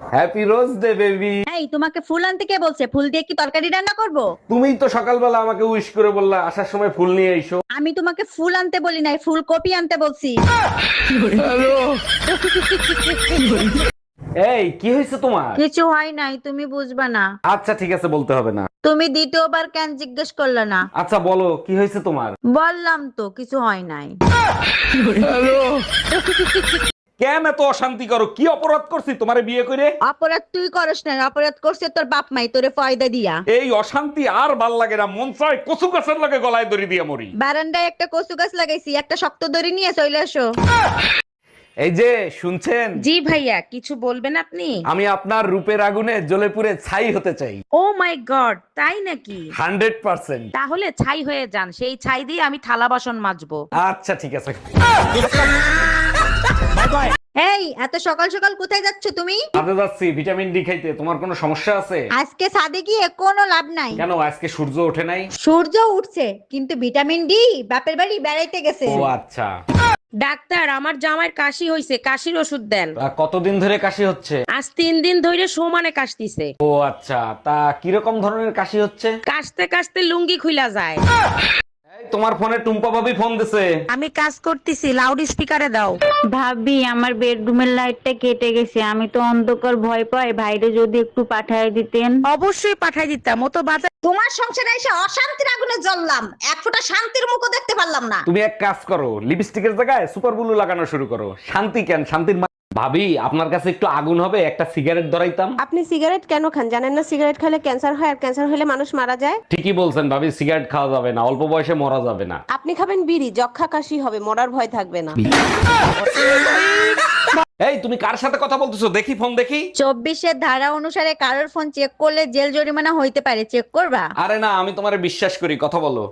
Happy rose day baby এই তোমাকে ফুল আনতে কে বলছে? ফুল দিয়ে কি তরকারি রান্না করব? তুমিই তো সকালবেলা আমাকে উইশ করে বললা আসার সময় ফুল নিয়ে এসো। আমি তোমাকে ফুল আনতে বলি নাই ফুলকপি আনতে বলছি। এই কি হয়েছে তোমার? কিছু হয় নাই তুমি বুঝবা না। আচ্ছা ঠিক আছে বলতে হবে না। তুমি দ্বিতীয়বার কেন জিজ্ঞেস করলে না? আচ্ছা বলো কি হয়েছে তোমার? বললাম তো কিছু হয় নাই। কেন এত অশান্তি করো? কি অপরাধ করছি? তোমারে বিয়ে করে? অপরাধ তুই করস না অপরাধ করছে তোর বাপ মাই তোরে ফয়দা দিয়া। এই অশান্তি আর ভালো লাগে না মন চায় কচু গাছের লাগে গলায় দড়ি দিয়ে মরি। বারান্দায় একটা কচু গাছ লাগাইছি একটা শক্ত দড়ি নিয়ে চলে আসো। এই যে শুনছেন? জি ভাইয়া কিছু বলবেন আপনি? আমি আপনার রূপের আগুনে জ্বলে পুড়ে ছাই হতে চাই। ও মাই গড তাই নাকি? Hundred percent. তাহলে ছাই হয়ে যান সেই ছাই দিয়ে আমি থালা বাসন মাজবো। আচ্ছা ঠিক আছে। এই এত সকাল সকাল কোথায় যাচ্ছ তুমি? আদে যাচ্ছি ভিটামিন ডি খাইতে। তোমার কোনো সমস্যা আছে? আজকে সাদে গিয়ে কোনো লাভ নাই। কেন? আজকে সূর্য ওঠে নাই? সূর্য উঠছে কিন্তু ভিটামিন ডি বাপের বাড়ি বেড়াইতে গেছে। ও আচ্ছা। ডাক্তার আমার জামাইয়ের কাশি হইছে কাশির ওষুধ দেন। কতদিন ধরে কাশি হচ্ছে? আজ তিন দিন ধরে সমানে কাশতিছে ও আচ্ছা। তা কীরকম ধরনের কাশি হচ্ছে? কাশতে কাশতে লুঙ্গি খুইলা যায়। তোমার ফোনে টুম্পা ভাবি ফোন দিছে। আমি কাজ করতেছি লাউড স্পিকারে দাও। ভাবি আমার বেডরুমের লাইটটা কেটে গেছে। আমি তো অন্ধকার ভয় পাই। ভাইরে যদি একটু পাঠায় দিতেন। অবশ্যই পাঠাই দিতাম। ও তো বাজার তোমার সংসারে এসে অশান্তির আগুনে জ্বললাম। এক ফোঁটা শান্তির মুখও দেখতে পারলাম না। তুমি এক কাজ করো লিপস্টিকের জায়গায় সুপার ব্লু লাগানো শুরু করো। শান্তি কেন? শান্তির মা- ভাবি আপনার কাছে একটু আগুন হবে একটা সিগারেট ধরাইতাম। আপনি সিগারেট কেন খান? জানেন না সিগারেট খেলে ক্যান্সার হয় আর ক্যান্সার হলে মানুষ মারা যায়? ঠিকই বলছেন ভাবি সিগারেট খাওয়া যাবে না অল্প বয়সে মরা যাবে না। আপনি খাবেন বিড়ি যক্ষা কাশি হবে মরার ভয় থাকবে না। এই তুমি কার সাথে কথা বলতেছো? দেখি ফোন দেখি। চব্বিশের ধারা অনুসারে কারোর ফোন চেক করলে জেল জরিমানা হইতে পারে। চেক করবা? আরে না আমি তোমারে বিশ্বাস করি কথা বলো।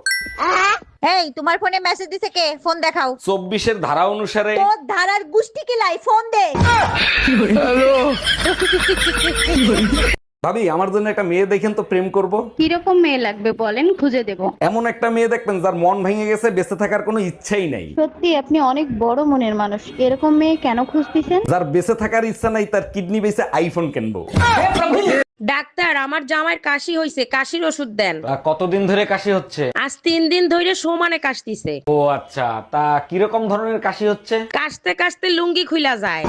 এই তোমার ফোনে মেসেজ দিছে কে? ফোন দেখাও। চব্বিশের ধারা অনুসারে তোর ধারার গুষ্টি কিলাই ফোন দে। ভাবি আমার জন্য একটা মেয়ে দেখেন তো প্রেম করব। কীরকম মেয়ে লাগবে বলেন খুঁজে দেব। এমন একটা মেয়ে দেখবেন যার মন ভেঙে গেছে বেঁচে থাকার কোনো ইচ্ছাই নাই। সত্যি আপনি অনেক বড় মনের মানুষ। এরকম মেয়ে কেন খুঁজতেছেন? যার বেঁচে থাকার ইচ্ছা নাই তার কিডনি বেঁচে আইফোন কিনবো। ডাক্তার আমার জামাইয়ের কাশি হইছে কাশির ওষুধ দেন। কতদিন ধরে কাশি হচ্ছে? আজ তিন দিন ধরে সমানে কাশতিছে। ও আচ্ছা তা কীরকম ধরনের কাশি হচ্ছে? কাশতে কাশতে লুঙ্গি খুইলা যায়।